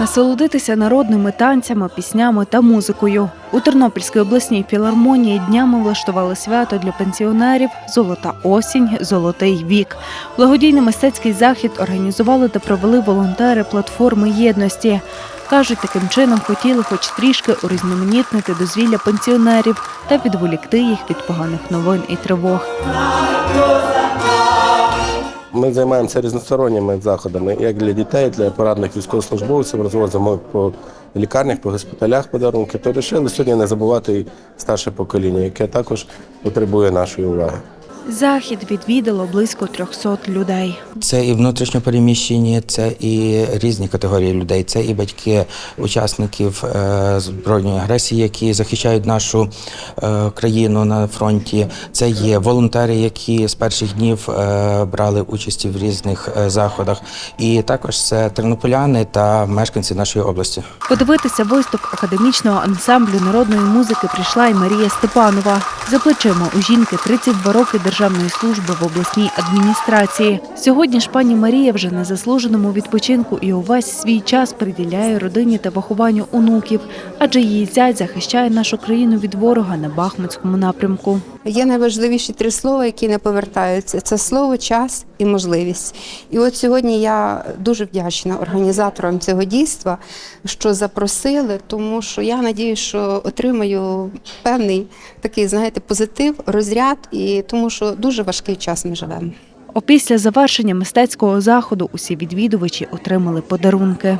насолодитися народними танцями, піснями та музикою. У Тернопільській обласній філармонії днями влаштували свято для пенсіонерів Золота осінь, золотий вік. Благодійний мистецький захід організували та провели волонтери платформи єдності. Кажуть, таким чином хотіли хоч трішки урізноманітнити дозвілля пенсіонерів та відволікти їх від поганих новин і тривог. Ми займаємося різносторонніми заходами, як для дітей, для поранених військовослужбовців, розвозимо по лікарнях, по госпіталях подарунки. То вирішили сьогодні не забувати старше покоління, яке також потребує нашої уваги. Захід відвідало близько 300 людей. Це і внутрішньопереміщені, це і різні категорії людей. Це і батьки учасників е, збройної агресії, які захищають нашу е, країну на фронті. Це є волонтери, які з перших днів е, брали участь в різних заходах. І також це тернополяни та мешканці нашої області. Подивитися виступ академічного ансамблю народної музики прийшла і Марія Степанова. За плечима у жінки 32 роки державної служби в обласній адміністрації. Сьогодні ж пані Марія вже на заслуженому відпочинку і увесь свій час приділяє родині та вихованню онуків, адже її зять захищає нашу країну від ворога на Бахмутському напрямку. Є найважливіші три слова, які не повертаються: це слово, час і можливість. І от сьогодні я дуже вдячна організаторам цього дійства, що запросили, тому що я надію, що отримаю певний такий, знаєте, позитив, розряд, і тому що дуже важкий час ми живемо. Опісля завершення мистецького заходу усі відвідувачі отримали подарунки.